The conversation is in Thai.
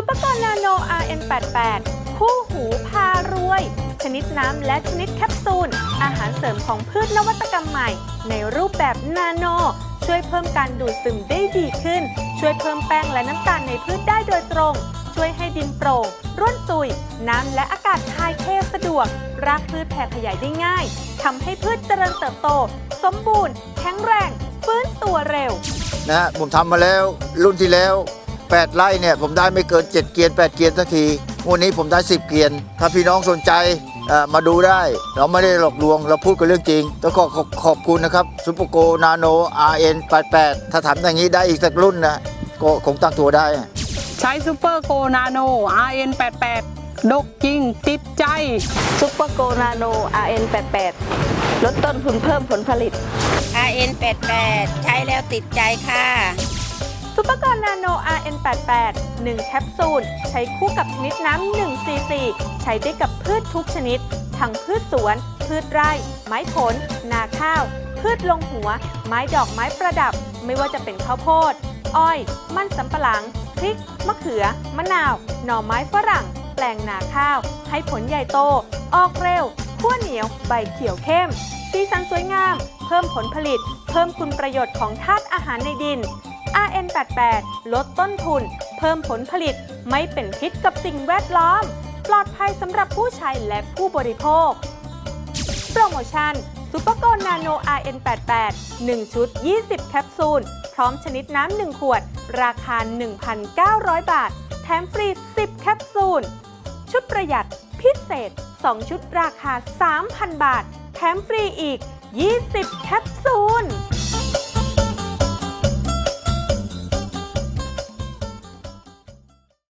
ซุปเปอร์กรนาโน RN88 คู่หูพารวย ชนิดน้ำและชนิดแคปซูล อาหารเสริมของพืชนวัตกรรมใหม่ ในรูปแบบนาโน ช่วยเพิ่มการดูดซึมได้ดีขึ้น ช่วยเพิ่มแป้งและน้ำตาลในพืชได้โดยตรง ช่วยให้ดินโปร่งร่วนซุย น้ำและอากาศทายเทสะดวก รากพืชแผ่ขยายได้ง่ายทำให้พืชเจริญเติบโต สมบูรณ์ แข็งแรง ฟื้นตัวเร็ว นะฮะผมทำมาแล้วรุ่นที่แล้ว 8 ไร่เนี่ยผมได้ไม่เกิน 7 เกียน 8 เกียนสักทีวันนี้ผมได้ 10 เกียน ถ้าพี่น้องสนใจเอ่อมาดูได้ เราไม่ได้หลอกลวง เราพูดกันเรื่องจริง แล้วก็ขอบขอบคุณนะครับซุปเปอร์โกนาโน RN88 ถ้าทำอย่างนี้ได้อีกสักรุ่นนะก็คงตั้งตัวได้ ใช้ซูเปอร์โกนาโน RN88 ดกจริง ติดใจซุปเปอร์โกนาโน RN88 ลดต้นทุนเพิ่มผลผลิต RN88 ใช้แล้วติดใจค่ะซุ ปเปอร์นาโน RN88 1 แคปซูล ใช้คู่กับชนิดน้ำ1ซีซีใช้ได้กับพืชทุกชนิด ทั้งพืชสวน พืชไร่ ไม้ผล นาข้าว พืชลงหัว ไม้ดอกไม้ประดับ ไม่ว่าจะเป็นข้าวโพด อ้อย มันสำปะหลัง พริก มะเขือ มะนาว หน่อไม้ฝรั่ง แปลงนาข้าว ให้ผลใหญ่โต ออกเร็วขั้วเหนียว ใบเขียวเข้ม สีสันสวยงาม เพิ่มผลผลิต เพิ่มคุณประโยชน์ของธาตุอาหารในดิน RN88 ลดต้นทุน เพิ่มผลผลิตไม่เป็นพิษกับสิ่งแวดล้อม ปลอดภัยสำหรับผู้ใช้และผู้บริโภค โปรโมชั่นซูเปอร์โกนาโน RN88 1 ชุด 20 แคปซูล พร้อมชนิดน้ำ 1 ขวด ราคา 1,900 บาท แถมฟรี 10 แคปซูล ชุดประหยัดพิเศษ 2 ชุดราคา 3,000 บาท แถมฟรีอีก 20 แคปซูล